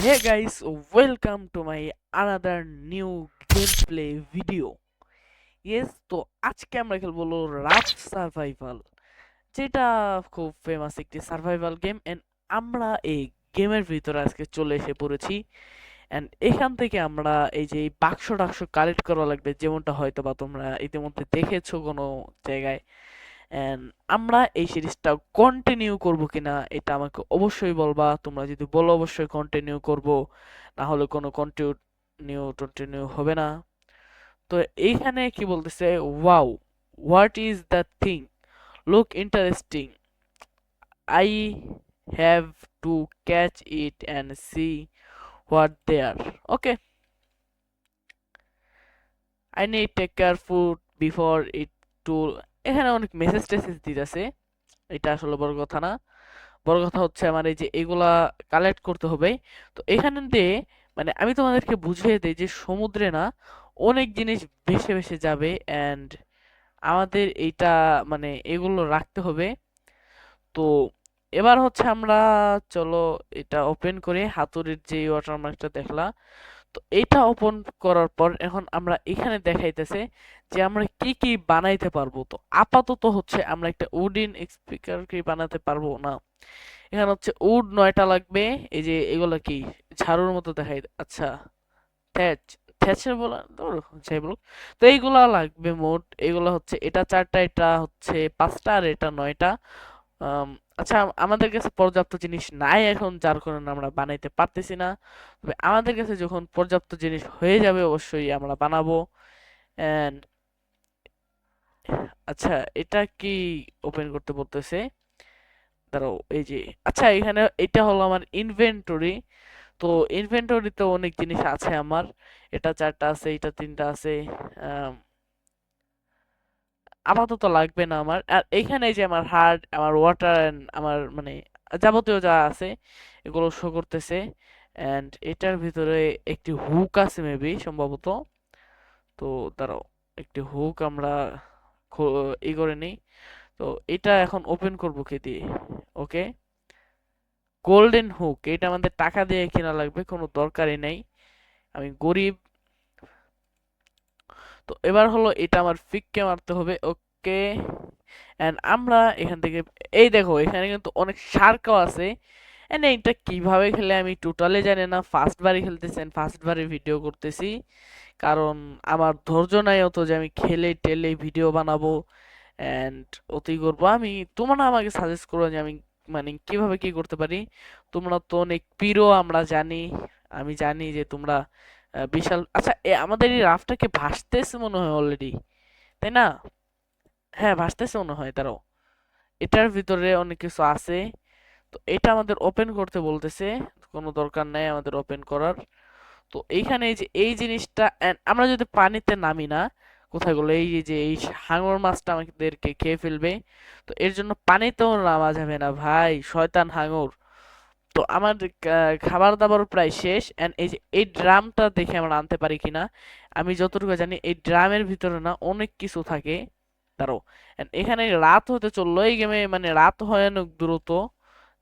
Hey guys, welcome to my another new gameplay video. Yes, তো আজকে আমরা খেলব রাফট সার্ভাইভাল যেটা খুব ফেমাস একটি সার্ভাইভাল গেম এন্ড আমরা এই গেমের ভিতরে আজকে চলে এসে পড়েছি এন্ড এখান থেকে আমরা এই যে বাক্স টাক্স কালেক্ট করা লাগবে যেমনটা হয়তো বা তোমরা ইতিমধ্যে দেখেছ কোনো জায়গায় এন্ড আমরা এই সিরিজটা কন্টিনিউ করব কিনা এটা আমাকে অবশ্যই বলবা। তোমরা যদি বলো অবশ্যই কন্টিনিউ করব। না হলে কোনো কন্টিনিউ কন্টিনিউ হবে না। তো এইখানে কি বলতেছে? Wow what is the thing look interesting I have to catch it and see what they are okay I take care food before it to এখানে অনেক মেসেজ টেসেজ দিতেছে। এটা আসলে বড় কথা না। বড় কথা হচ্ছে আমার এই যে এগুলা কালেক্ট করতে হবে। তো এখানে দিয়ে মানে আমি তোমাদেরকে বুঝিয়ে দিই যে সমুদ্রে না অনেক জিনিস ভেসে ভেসে যাবে অ্যান্ড আমাদের এইটা মানে এগুলো রাখতে হবে। তো এবার হচ্ছে আমরা চলো এটা ওপেন করে হাতুড়ির যে ওয়াটারমার্কটা দেখলা তো এটা ওপেন করার পর এখন আমরা এখানে দেখাইতেছে যে আমরা কি কি বানাইতে পারব। তো আপাতত হচ্ছে আমরা একটা উডিন স্পিকার কি বানাতে পারব না। এখানে হচ্ছে উড নয়টা লাগবে। এই যে এগুলো কি? ঝাড়ুর মতো দেখাই আচ্ছা। থ্যাচ থ্যাচের বলা যাই বলুক। তো এইগুলা লাগবে মোট। এগুলো হচ্ছে, এটা চারটা, এটা হচ্ছে পাঁচটা আর এটা নয়টা। আচ্ছা আমাদের কাছে পর্যাপ্ত জিনিস নাই এখন, যার কারণে আমরা বানাইতে পারতেছি না। তবে আমাদের কাছে যখন পর্যাপ্ত জিনিস হয়ে যাবে, অবশ্যই আমরা বানাবো। এন্ড আচ্ছা এটা কি ওপেন করতে বলতেছে? দাঁড়াও, এই যে আচ্ছা এখানে, এটা হলো আমার ইনভেন্টরি তো ইনভেন্টরিতে অনেক জিনিস আছে আমার। এটা চারটা আছে, এটা তিনটা আছে আপাতত লাগবে না আমার। আর এইখানে যে আমার হার্ট আমার ওয়াটার এন্ড আমার মানে যাবতীয় যা আছে, এগুলো শো করতেছে। এন্ড এটার ভিতরে একটি হুক আছে মেবি সম্ভবত। তো দাঁড়াও, একটি হুক আমরা ই করে নিই। তো এটা এখন ওপেন করব কি দিয়ে? ওকে গোল্ডেন হুক এটা আমাদের টাকা দিয়ে কেনা লাগবে, কোনো দরকারই নেই। আমি গরিব তো এবার হলো এটা আমার ফিককে মারতে হবে ওকে এন্ড আমরা এখান থেকে, এই দেখো, এখানে কিন্তু অনেক শার্কও আছে। এন্ড এইটা কীভাবে খেলে আমি টোটালি জানি না। ফার্স্ট বারই খেলতেছেন ফার্স্ট বারে ভিডিও করতেছি। কারণ আমার ধৈর্য নাই অত যে আমি খেলে টেলে ভিডিও বানাবো। এন্ড অতি করব আমি, তোমরা আমাকে সাজেস্ট করো যে আমি মানে কীভাবে কি করতে পারি। তোমরা তো অনেক প্রিয় আমরা জানি। আমি জানি যে তোমরা বিশাল আচ্ছা আমাদের এই রাফটাকে ভাসতেছে মনে হয় অলরেডি তাই না? হ্যাঁ ভাসতেছে মনে হয় তারাও এটার ভিতরে অনেক কিছু আছে। তো এটা আমাদের ওপেন করতে বলতেছে, কোনো দরকার নাই আমাদের ওপেন করার। তো এইখানে এই যে, এই জিনিসটা আমরা যদি পানিতে নামি না, কোথায় গেলো? এই যে, এই হাঙর মাছটা আমাদেরকে খেয়ে ফেলবে। তো এর জন্য পানিতেও নামা যাবে না, ভাই, শয়তান হাঙর। তো আমার খাবার দাবার প্রায় শেষ এন্ড এই যে, এই ড্রামটা দেখে আমরা আনতে পারি কিনা, আমি যতটুকু জানি এই ড্রামের ভিতরে না অনেক কিছু থাকে। and এখানে রাত হতে চলল, এই গেমে মানে রাত হয় অনেক দ্রুত।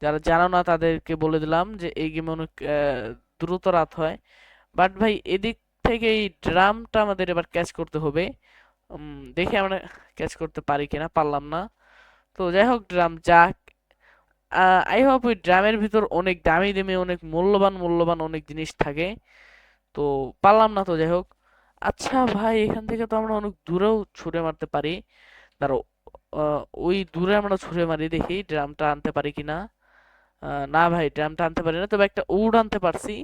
যারা জানো না, তাদেরকে বলে দিলাম যে এই গেমে অনেক দ্রুত রাত হয়। বাট ভাই, এদিক থেকে এই ড্রামটা আমাদের এবার ক্যাচ করতে হবে। দেখি আমরা ক্যাচ করতে পারি কিনা, পারলাম না। তো যাই হোক, ড্রাম যাক। আই হোপ ওই ড্রামের ভিতর অনেক দামি দামি অনেক মূল্যবান মূল্যবান অনেক জিনিস থাকে। তো পারলাম না তো যাই হোক। আচ্ছা ভাই এখান থেকে তো আমরা অনেক দূরেও ছুঁড়ে মারতে পারি। আহ, ওই দূরে আমরা ছুঁড়ে মারি দেখি ড্রামটা আনতে পারি কিনা। আহ, না ভাই ড্রামটা আনতে পারি না তবে একটা উড আনতে পারছি।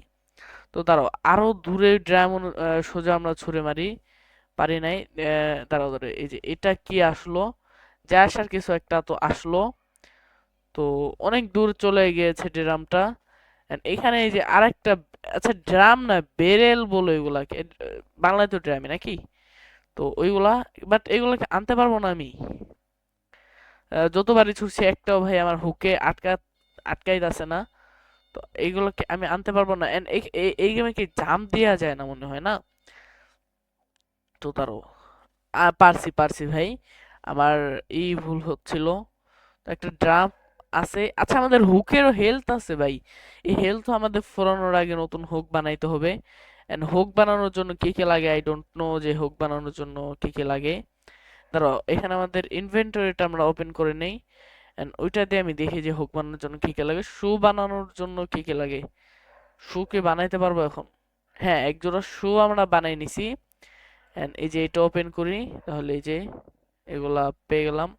তো দাঁড়াও আরও দূরে ড্রাম সোজা আমরা ছুঁড়ে মারি। পারি নাই দাঁড়াও দাঁড়াও এই যে এটা কি আসলো? যা আসার কিছু একটা তো আসলো। তো অনেক দূর চলে গিয়েছে ড্রামটা। এখানে এই যে আরেকটা আচ্ছা ড্রাম না বেরেল বলো আহ, বাংলায় তো ড্রামই নাকি? তো ওইগুলা বাট এগুলাকে আনতে পারব না আমি। যতবারই ছুটছি একটাও ভাই আমার হুকে আটকা আটকাই আটকাইতেছে না। তো এইগুলোকে আমি আনতে পারব না। এন্ড এই গেমে কি জাম দেওয়া যায় না মনে হয় না? তো তারও পারছি পারছি ভাই। আমার এই ভুল হচ্ছিল। একটা ড্রাম আছে। আচ্ছা আমাদের হুকেরও হেলথ আছে ভাই। এই হেলথ আমাদের ফোরানোর আগে নতুন হুক বানাইতে হবে। এন্ড হুক বানানোর জন্য কি কি লাগে? আই ডোন্ট নো যে হুক বানানোর জন্য কি কি লাগে। ধরো, এখানে আমাদের ইনভেন্টরিটা আমরা ওপেন করে নেই। এন্ড ওইটা দিয়ে আমি দেখি যে হুক বানানোর জন্য কি কি লাগে। শু বানানোর জন্য কি কি লাগে? শু কি বানাইতে পারব এখন? হ্যাঁ এক জোড়া শু আমরা বানাই নিছি। এন্ড এই যে এটা ওপেন করি, তাহলে এই যে এগুলা পেয়ে গেলাম।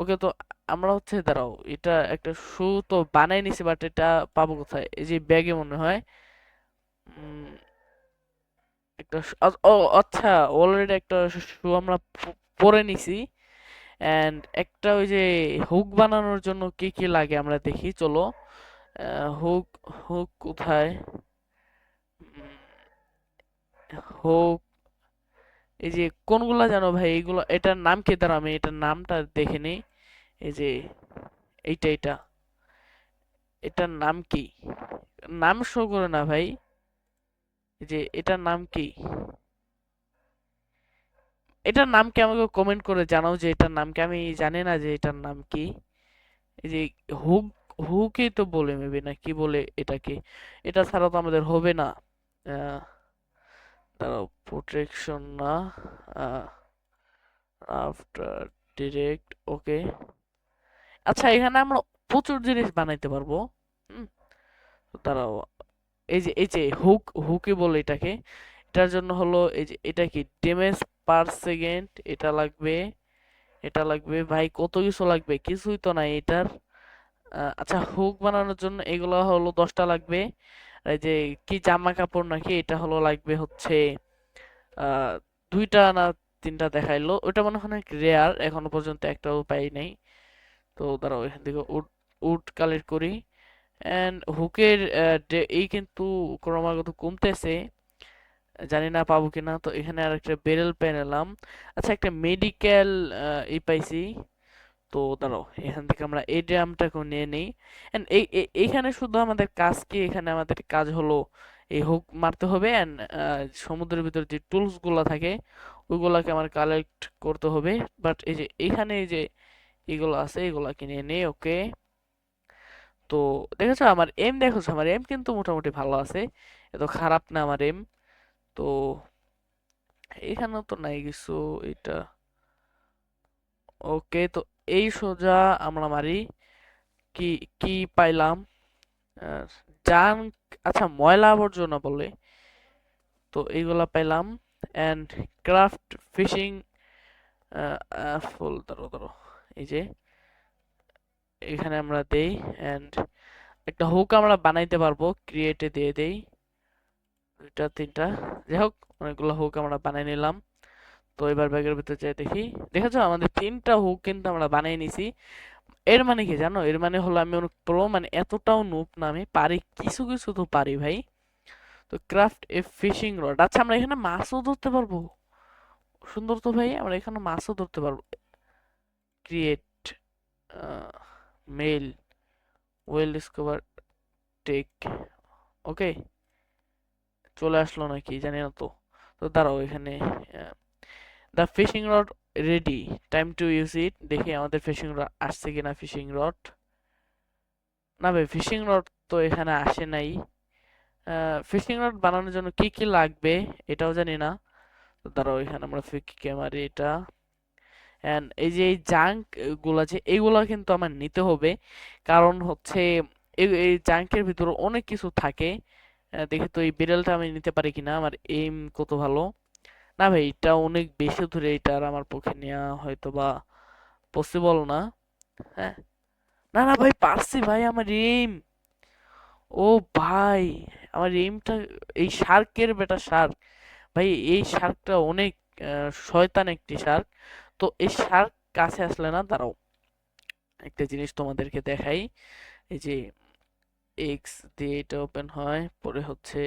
ওকে তো আমরা হচ্ছে, দাঁড়াও, এটা একটা শু তো বানাই নিছি বাট এটা পাবো কোথায়? এই যে ব্যাগে মনে হয়। একটা ও আচ্ছা অলরেডি একটা শু আমরা পরে নিছি। এন্ড একটা ওই যে হুক বানানোর জন্য কি কি লাগে আমরা দেখি, চলো। হুক হুক কোথায়? হুক এই যে কোনগুলা জানো ভাই এইগুলো এটার নাম কি? দাঁড়া আমি এটার নামটা দেখে নিই। এই যে, এইটা এটা এটার নাম কি? নাম শো করে না ভাই। যে, এটার নাম কি? এটার নাম কি আমাকে কমেন্ট করে জানাও যে এটার নাম কি? আমি জানি না যে এটার নাম কি। এই যে হুক হুকই তো বলে মেবি না, কি বলে এটাকে? এটা ছাড়া তো আমাদের হবে না। দাঁড়াও প্রোটেকশন না। আফটার ডিরেক্ট ওকে আচ্ছা এখানে আমরা প্রচুর জিনিস বানাইতে পারব। হুম, তো দাঁড়াও, এই যে এই যে হুক হুকই বলে এটাকে, এটার জন্য হলো এই যে, এটা কি পার সেকেন্ড এটা লাগবে এটা লাগবে, ভাই কত কিছু লাগবে? কিছুই তো নাই এটার। আচ্ছা হুক বানানোর জন্য এগুলো হলো দশটা লাগবে। এই যে, কি জামা কাপড় নাকি, এটা হলো লাগবে হচ্ছে দুইটা না তিনটা দেখাইলো। ওটা মনে হয় রেয়ার এখনও পর্যন্ত একটাও পাই নাই। তো দাঁড়াও, এখান থেকে উড উড কালেক্ট করি। অ্যান্ড হুকের এই কিন্তু ক্রমাগত কমতেছে। জানি না পাবো কিনা, তো এখানে আর একটা বেরেল পেন এলাম আচ্ছা একটা মেডিকেল এই পাইছি। তো দাঁড়াও, এখান থেকে আমরা এই ড্রামটাকে নিয়ে নিই। এন্ড এই, এই- এইখানে শুধু আমাদের কাজ কি? এখানে আমাদের কাজ হলো এই হুক মারতে হবে অ্যান্ড সমুদ্রের ভিতরে যে টুলসগুলা থাকে ওইগুলাকে আমার কালেক্ট করতে হবে। বাট এই যে এখানে এই যে এগুলো আছে, এগুলাকে কিনে নেই, ওকে। তো দেখেছ আমার এম দেখেছ আমার এম কিন্তু মোটামুটি ভালো আছে। এত খারাপ না আমার এম তো এখানেও তো নাই কিছু, এটা। ওকে, তো এই সোজা আমরা মারি। কি কি পাইলাম? জান আচ্ছা ময়লা আবর্জনা বলে। তো এইগুলা পাইলাম। এন্ড ক্রাফট ফিশিং ফুল, ধরো ধরো। এই যে, এখানে আমরা দেই এন্ড একটা হুক আমরা বানাইতে পারব ক্রিয়েটে দিয়ে দেই। দুইটা, তিনটা, যাই হোক, অনেকগুলো হুক আমরা বানাই নিলাম। তো এবার ব্যাগের ভিতরে যাই দেখি। দেখেছ, আমাদের তিনটা হুক কিন্তু আমরা বানিয়ে নিছি। এর মানে কি জানো? এর মানে হলো আমি অনেক প্রো মানে এতটাও নুপ না, আমি পারি কিছু কিছু তো পারি ভাই। তো ক্রাফট এ ফিশিং রড আচ্ছা আমরা এখানে মাছও ধরতে পারব? সুন্দর তো ভাই, আমরা এখানে মাছও ধরতে পারব। Create mail well discover take okay চলে আসলো নাকি, জানি না তো। তো দাঁড়াও এখানে the fishing rod ready time to use it দেখি আমাদের ফিশিং রড আসছে কিনা ফিশিং রড না ভাই ফিশিং রড তো এখানে আসে নাই। ফিশিং রড বানানোর জন্য কি কি লাগবে, এটাও জানি না। তো দাঁড়াও এখানে আমরা ফিকে মারি এটা এন্ড এই যে এই জাঙ্কগুলা যে এইগুলা কিন্তু আমার নিতে হবে। কারণ হচ্ছে, এই জাঙ্কের ভিতরে অনেক কিছু থাকে। দেখি তো এই বিড়ালটা আমি নিতে পারি কিনা? আমার এইম কত ভালো? না ভাই, এটা অনেক বেশি দূরে, এটা আর আমার পক্ষে নেওয়া হয়তো বা পসিবল না। হ্যাঁ? না না ভাই, পারছি ভাই, আমার এইম ও ভাই, আমার এইমটা এই শার্কের বেটা শার্ক ভাই, এই শার্কটা অনেক শয়তান একটি শার্ক তো এই শার্ক কাছে আসলে না দাঁড়াও একটা জিনিস তোমাদেরকে দেখাই। এই যে এক্স দিয়ে এটা ওপেন হয়, পরে হচ্ছে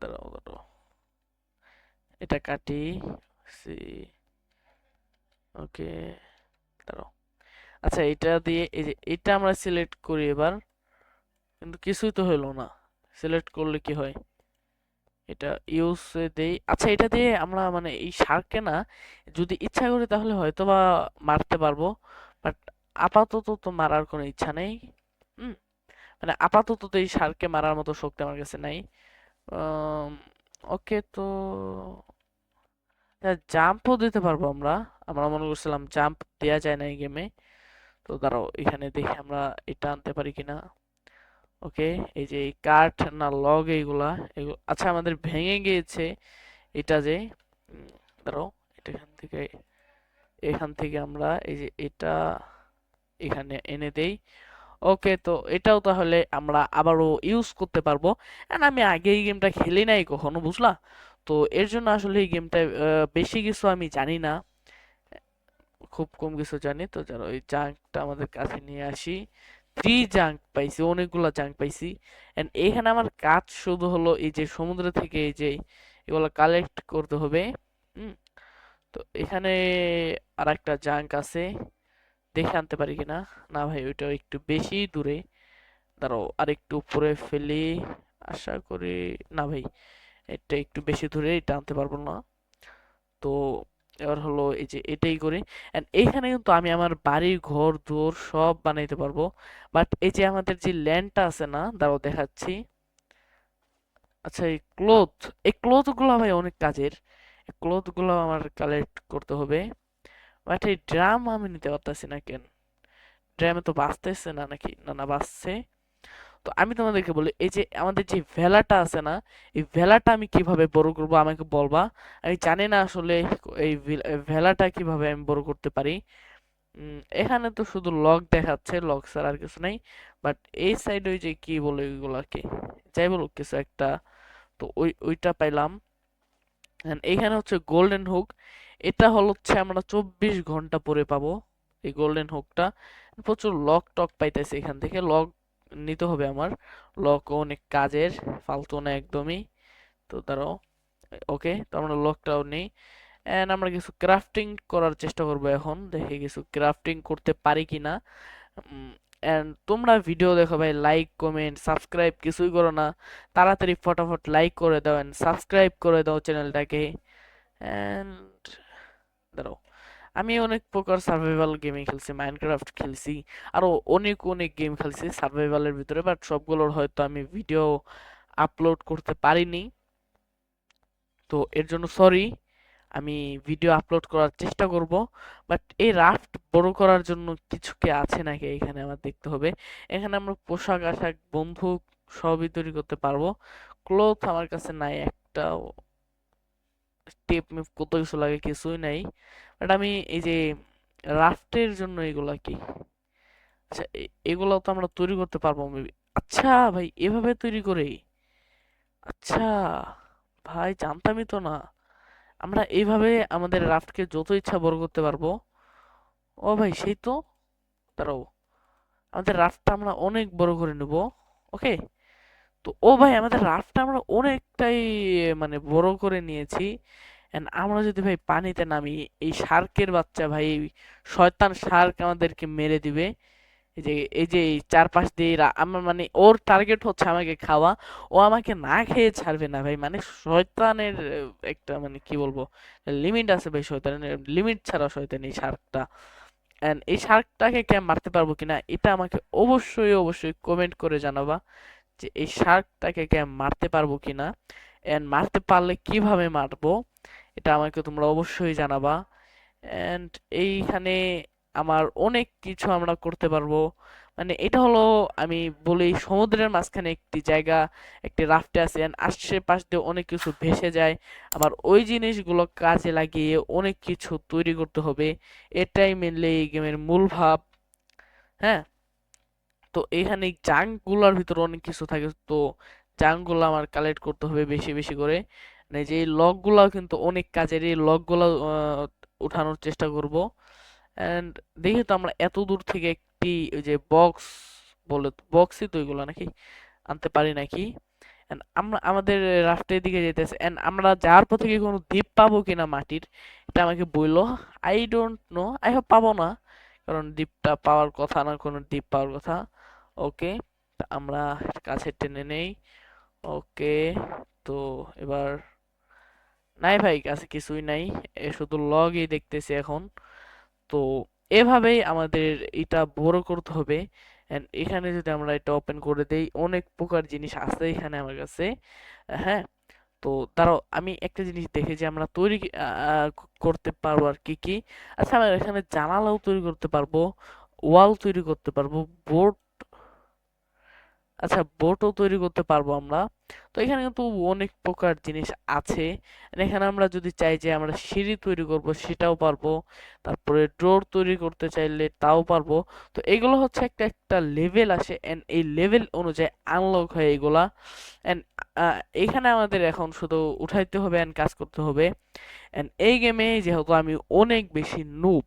দাঁড়াও দাঁড়াও। এটা কাটি সি ওকে দাঁড়াও। আচ্ছা এটা দিয়ে, এই যে এটা আমরা সিলেক্ট করি এবার, কিন্তু কিছুই তো হলো না। সিলেক্ট করলে কি হয়? এটা ইউজ দেই। আচ্ছা এটা দিয়ে আমরা মানে এই শার্ককে না যদি ইচ্ছা করি তাহলে হয়তো বা মারতে পারব। বাট আপাতত তো মারার কোনো ইচ্ছা নেই। হুম মানে আপাতত তো এই ষাঁড়কে মারার মতো শক্তি আমার কাছে নাই। ওকে তো জাম্পও দিতে পারব আমরা। আমরা মনে করছিলাম জাম্প দেওয়া যায় না এই গেমে তো দাঁড়াও, এখানে দেখি আমরা এটা আনতে পারি কিনা। ওকে? এই যে এই কাঠ না লগ এইগুলা আচ্ছা আমাদের ভেঙে গিয়েছে এটা যে ধরো এটা এখান থেকে এখান থেকে আমরা এই যে এটা এখানে এনে দেই। ওকে, তো এটাও তাহলে আমরা আবারও ইউজ করতে পারব। এন্ড আমি আগে এই গেমটা খেলি নাই কখনো, বুঝলা? তো এর জন্য আসলে এই গেমটা বেশি কিছু আমি জানি না। খুব কম কিছু জানি, তো যারা ওই জাঙ্কটা আমাদের কাছে নিয়ে আসি থ্রি জাঙ্ক পাইছি, অনেকগুলো জাঙ্ক পাইছি। এন্ড এখানে আমার কাজ শুধু হলো এই যে সমুদ্র থেকে এই যে এগুলো কালেক্ট করতে হবে, হুম? তো এখানে আর একটা জাঙ্ক আছে, দেখে আনতে পারি কিনা? না ভাই, ওইটা একটু বেশি দূরে। দাঁড়াও আর একটু উপরে ফেলি, আশা করি, না ভাই, এটা একটু বেশি দূরে, এটা আনতে পারব না। তো এবার হলো এই যে এটাই করি। এন্ড এইখানে কিন্তু আমি আমার বাড়ি ঘর, দুয়ার সব বানাইতে পারব। বাট এই যে আমাদের যে ল্যান্ডটা আছে না, দাঁড়াও দেখাচ্ছি। আচ্ছা এই ক্লোথ এই ক্লোথগুলো ভাই অনেক কাজের। এই ক্লোথগুলো আমার কালেক্ট করতে হবে। বাট এই ড্রাম আমি নিতে পারতেছি না কেন? ড্রামে তো বাঁচতেছে না নাকি? না না বাঁচছে তো আমি তোমাদেরকে বলি, এই যে আমাদের যে ভেলাটা আছে না, এই ভেলাটা আমি কীভাবে বড় করব আমাকে বলবা? আমি জানি না আসলে এই ভিল- ভেলাটা কীভাবে আমি বড় করতে পারি। এখানে তো শুধু লক দেখাচ্ছে লক ছাড়া আর কিছু নাই বাট এই সাইড ওই যে কি বলে ওইগুলাকে যাই বলুক কিছু একটা, তো ওই, ওইটা পাইলাম। এখানে হচ্ছে গোল্ডেন হুক এটা হল হচ্ছে আমরা চব্বিশ ঘণ্টা পরে পাবো, এই গোল্ডেন হুকটা প্রচুর লক টক পাইতেছে এখান থেকে লক নিতে হবে আমার। লক অনেক কাজের, ফালতু না একদমই। তো দাঁড়াও ওকে, তো আমরা লকটাও নেই। অ্যান্ড আমরা কিছু ক্রাফটিং করার চেষ্টা করব এখন। দেখি কিছু ক্রাফটিং করতে পারি কি না অ্যান্ড তোমরা ভিডিও দেখো ভাই লাইক কমেন্ট সাবস্ক্রাইব কিছুই করো না। তাড়াতাড়ি ফটাফট লাইক করে দাও অ্যান্ড সাবস্ক্রাইব করে দাও চ্যানেলটাকে অ্যান্ড দাঁড়াও আমি অনেক প্রকার সার্ভাইভাল গেমিং খেলছি মাইনক্রাফট খেলছি, আরও অনেক অনেক গেম খেলছি সার্ভাইভালের ভিতরে বাট সবগুলোর হয়তো আমি ভিডিও আপলোড করতে পারিনি। তো এর জন্য সরি আমি ভিডিও আপলোড করার চেষ্টা করব বাট এই রাফট বড় করার জন্য কিছু কি আছে নাকি এখানে আমার দেখতে হবে? এখানে আমরা পোশাক আশাক বন্দুক সবই তৈরি করতে পারব। ক্লোথ আমার কাছে নাই, একটাও টেপ কত কিছু লাগে, কিছুই নাই। বাট আমি এই যে রাফটের জন্য এগুলা কি? আচ্ছা এগুলো তো আমরা তৈরি করতে পারব আচ্ছা ভাই, এভাবে তৈরি করে। আচ্ছা ভাই, জানতামই তো না। আমরা এইভাবে আমাদের রাফটকে যত ইচ্ছা বড় করতে পারব। ও ভাই, সেই তো। দাঁড়াও। আমাদের রাফটটা আমরা অনেক বড় করে নেব। ওকে তো, ও ভাই, আমাদের রাফটটা আমরা অনেকটাই মানে বড় করে নিয়েছি। আমরা যদি ভাই পানিতে নামি, এই শার্কের বাচ্চা ভাই শয়তান শার্ক আমাদেরকে মেরে দিবে। এই যে এই যে চারপাশ দিয়ে আমার মানে ওর টার্গেট হচ্ছে আমাকে খাওয়া। ও আমাকে না খেয়ে ছাড়বে না ভাই মানে শয়তানের, একটা মানে কি বলব লিমিট আছে ভাই শয়তানের লিমিট ছাড়া শয়তান এই শার্কটা। এন্ড এই শার্কটাকে কে মারতে পারব কিনা, এটা আমাকে অবশ্যই অবশ্যই কমেন্ট করে জানাবা। যে এই শার্কটাকে কে মারতে পারব কিনা এন্ড মারতে পারলে কীভাবে মারবো, এটা আমাকে তোমরা অবশ্যই জানাবা এন্ড এইখানে আমার অনেক কিছু আমরা করতে পারব। মানে এটা হলো আমি বলি সমুদ্রের মাঝখানে একটি জায়গা, একটি রাফটে আছে and আশেপাশ দিয়ে অনেক কিছু ভেসে যায়। আমার ওই জিনিসগুলো কাজে লাগিয়ে অনেক কিছু তৈরি করতে হবে। এটাই মেনলি এই গেমের মূল ভাব। হ্যাঁ? তো এখানে জাঙ্কগুলার ভিতরে অনেক কিছু থাকে, তো জাঙ্কগুলো আমার কালেক্ট করতে হবে বেশি বেশি করে। মানে যে লক গুলাও কিন্তু অনেক কাজের, এই লকগুলো উঠানোর চেষ্টা করব। এন্ড দেখি তো আমরা এত দূর থেকে একটি ওই যে বক্স বলে বক্সই তো এগুলো নাকি আনতে পারি নাকি? এন্ড আমরা, আমাদের রাফটের দিকে যেতেছে অ্যান্ড আমরা যাওয়ার পথে কি কোনো দ্বীপ পাবো কিনা মাটির? এটা আমাকে বলল I don't know I hope পাবো না। কারণ দ্বীপটা পাওয়ার কথা না, কোনো দ্বীপ পাওয়ার কথা। ওকে আমরা কাছে টেনে নেই। ওকে, তো এবার নাই ভাই, কাছে কিছুই নাই। শুধু লগই দেখতেছি এখন। তো এভাবেই আমাদের এটা বড় করতে হবে। এন্ড এখানে যদি আমরা এটা ওপেন করে দেই, অনেক প্রকার জিনিস আছে এখানে আমার কাছে। হ্যাঁ তো দাঁড়াও, আমি একটা জিনিস দেখে যে আমরা তৈরি করতে পারব আর কি কি। আচ্ছা আমরা এখানে জানালাও তৈরি করতে পারব ওয়াল তৈরি করতে পারব বোর্ড আচ্ছা বোটও তৈরি করতে পারব আমরা। তো এখানে কিন্তু অনেক প্রকার জিনিস আছে। এখানে আমরা যদি চাই যে আমরা সিঁড়ি তৈরি করব, সেটাও পারব। তারপরে ডোর তৈরি করতে চাইলে তাও পারব। তো এগুলো হচ্ছে একটা একটা লেভেল আসে। অ্যান্ড এই লেভেল অনুযায়ী আনলক হয় এগুলা। অ্যান্ড এখানে আমাদের এখন শুধু উঠাইতে হবে অ্যান্ড কাজ করতে হবে। অ্যান্ড এই গেমে যেহেতু আমি অনেক বেশি নুব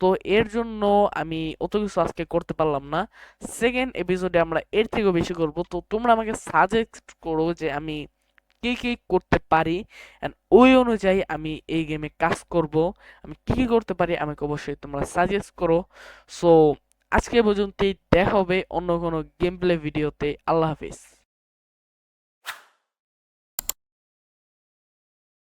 তো এর জন্য আমি অত কিছু আজকে করতে পারলাম না। সেকেন্ড এপিসোডে আমরা এর থেকেও বেশি করব। তো তোমরা আমাকে সাজেস্ট করো যে আমি কি কি করতে পারি এন্ড ওই অনুযায়ী আমি এই গেমে কাজ করব। আমি কি কি করতে পারি আমাকে অবশ্যই তোমরা সাজেস্ট করো। সো আজকে পর্যন্তই। দেখা হবে অন্য কোনো গেম প্লে ভিডিওতে আল্লাহ হাফিজ।